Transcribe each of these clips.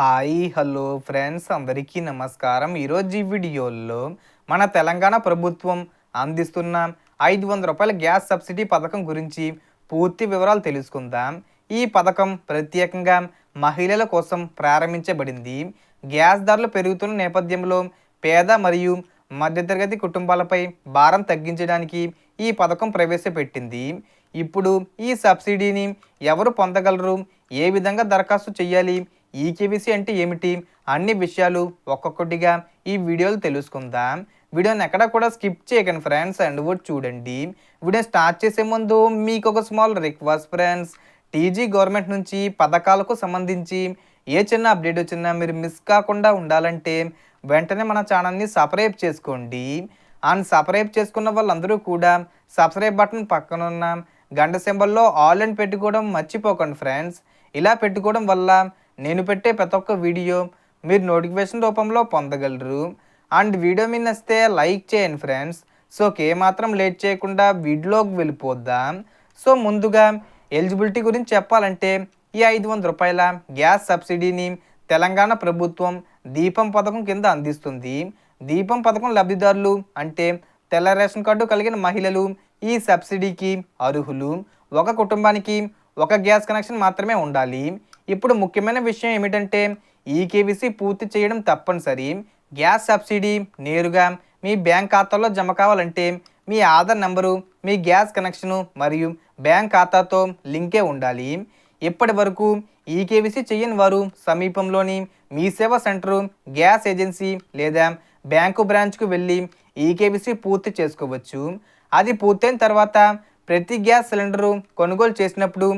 Hi hello friends. అందరికీ నమస్కారం. ఈరోజు ఈ వీడియోలో మన తెలంగాణ ప్రభుత్వం అందిస్తున్న ఐదు వంద రూపాయల గ్యాస్ సబ్సిడీ పథకం గురించి పూర్తి వివరాలు తెలుసుకుందాం. ఈ పథకం ప్రత్యేకంగా మహిళల కోసం ప్రారంభించబడింది. గ్యాస్ ధరలు పెరుగుతున్న నేపథ్యంలో పేద మరియు మధ్యతరగతి కుటుంబాలపై భారం తగ్గించడానికి ఈ పథకం ప్రవేశపెట్టింది. ఇప్పుడు ఈ సబ్సిడీని ఎవరు పొందగలరు? ఏ విధంగా దరఖాస్తు చేయాలి? ఈకేవీసీ అంటే ఏమిటి? అన్ని విషయాలు ఒక్కొక్కటిగా ఈ వీడియోలు తెలుసుకుందాం. వీడియోని ఎక్కడ కూడా స్కిప్ చేయకండి ఫ్రెండ్స్ అండ్ కూడా చూడండి. వీడియో స్టార్ట్ చేసే ముందు మీకు ఒక small request friends. TG government నుంచి పథకాలకు సంబంధించి ఏ చిన్న అప్డేట్ వచ్చినా మీరు మిస్ కాకుండా ఉండాలంటే వెంటనే మన ఛానల్ని సబ్స్క్రైబ్ చేసుకోండి. అండ్ సబ్స్క్రైబ్ చేసుకున్న వాళ్ళందరూ కూడా సబ్స్క్రైబ్ బటన్ పక్కన ఉన్న గంట సింబల్లో ఆల్ అండ్ పెట్టుకోవడం మర్చిపోకండి ఫ్రెండ్స్. ఇలా పెట్టుకోవడం వల్ల నేను పెట్టే ప్రతి ఒక్క వీడియో మీరు నోటిఫికేషన్ రూపంలో పొందగలరు. అండ్ వీడియో మీద నచ్చితే లైక్ చేయండి ఫ్రెండ్స్. సో మాత్రం లేట్ చేయకుండా వీడియోకి వెళ్ళిపోద్దాం. సో ముందుగా ఎలిజిబిలిటీ గురించి చెప్పాలంటే ఈ ఐదు వందల రూపాయల గ్యాస్ సబ్సిడీని తెలంగాణ ప్రభుత్వం దీపం పథకం కింద అందిస్తుంది. దీపం పథకం లబ్ధిదారులు అంటే తెల్ల రేషన్ కార్డు కలిగిన మహిళలు ఈ సబ్సిడీకి అర్హులు. ఒక కుటుంబానికి ఒక గ్యాస్ కనెక్షన్ మాత్రమే ఉండాలి. ఇప్పుడు ముఖ్యమైన విషయం ఏమిటంటే ఈకేవీసీ పూర్తి చేయడం తప్పనిసరి. గ్యాస్ సబ్సిడీ నేరుగా మీ బ్యాంక్ ఖాతాలో జమ కావాలంటే మీ ఆధార్ నెంబరు మీ గ్యాస్ కనెక్షను మరియు బ్యాంక్ ఖాతాతో లింకే ఉండాలి. ఇప్పటి వరకు ఈకేవీసీ చేయని వారు సమీపంలోని Mee Seva centre gas agency లేదా బ్యాంకు బ్రాంచ్కు వెళ్ళి ఈకేవీసీ పూర్తి చేసుకోవచ్చు. అది పూర్తయిన తర్వాత ప్రతి గ్యాస్ సిలిండరు కొనుగోలు చేసినప్పుడు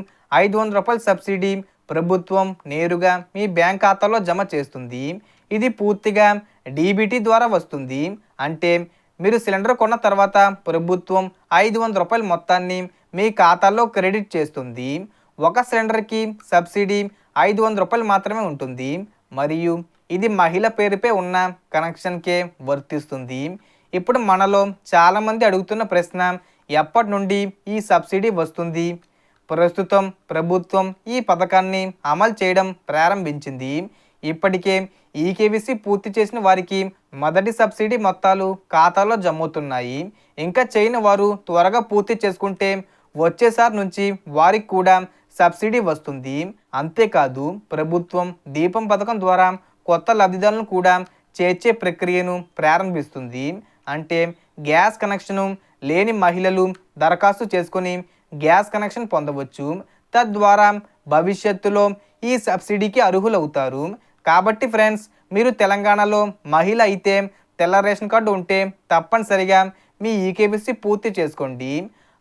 ఐదు వందల రూపాయల సబ్సిడీ ప్రభుత్వం నేరుగా మీ బ్యాంక్ ఖాతాలో జమ చేస్తుంది. ఇది పూర్తిగా డీబీటీ ద్వారా వస్తుంది. అంటే మీరు సిలిండర్ కొన్న తర్వాత ప్రభుత్వం ఐదు వందల రూపాయల మొత్తాన్ని మీ ఖాతాలో క్రెడిట్ చేస్తుంది. ఒక సిలిండర్కి సబ్సిడీ ఐదు వందల రూపాయలు మాత్రమే ఉంటుంది. మరియు ఇది మహిళ పేరుపై ఉన్న కనెక్షన్కే వర్తిస్తుంది. ఇప్పుడు మనలో చాలామంది అడుగుతున్న ప్రశ్న ఎప్పటి నుండి ఈ సబ్సిడీ వస్తుంది? ప్రస్తుతం ప్రభుత్వం ఈ పథకాన్ని అమలు చేయడం ప్రారంభించింది. ఇప్పటికే ఈకేవీసీ పూర్తి చేసిన వారికి మొదటి సబ్సిడీ మొత్తాలు ఖాతాలో జమ్ముతున్నాయి. ఇంకా చేయని వారు త్వరగా పూర్తి చేసుకుంటే వచ్చేసారి నుంచి వారికి కూడా సబ్సిడీ వస్తుంది. అంతేకాదు ప్రభుత్వం దీపం పథకం ద్వారా కొత్త లబ్ధిదారులను కూడా చేర్చే ప్రక్రియను ప్రారంభిస్తుంది. అంటే గ్యాస్ కనెక్షను లేని మహిళలు దరఖాస్తు చేసుకొని గ్యాస్ కనెక్షన్ పొందవచ్చు. తద్వారా భవిష్యత్తులో ఈ సబ్సిడీకి అర్హులవుతారు. కాబట్టి ఫ్రెండ్స్ మీరు తెలంగాణలో మహిళ అయితే తెల్ల రేషన్ కార్డు ఉంటే తప్పనిసరిగా మీ ఈకేబీసీ పూర్తి చేసుకోండి.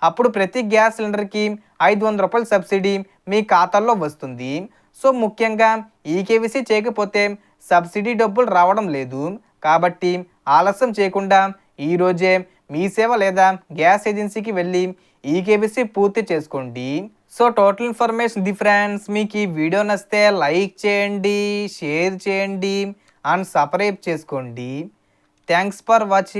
అప్పుడు ప్రతి గ్యాస్ సిలిండర్కి ఐదు వందల రూపాయల సబ్సిడీ మీ ఖాతాల్లో వస్తుంది. సో ముఖ్యంగా ఈకేవీసీ చేయకపోతే సబ్సిడీ డబ్బులు రావడం లేదు. కాబట్టి ఆలస్యం చేయకుండా ఈరోజే మీ సేవ లేదా గ్యాస్ ఏజెన్సీకి వెళ్ళి ఈ కేబీసీ పూర్తి చేసుకోండి. So total information the friends మీకు ఈ వీడియో నచ్చితే లైక్ చేయండి షేర్ చేయండి అండ్ సబ్స్క్రైబ్ చేసుకోండి. Thanks for watching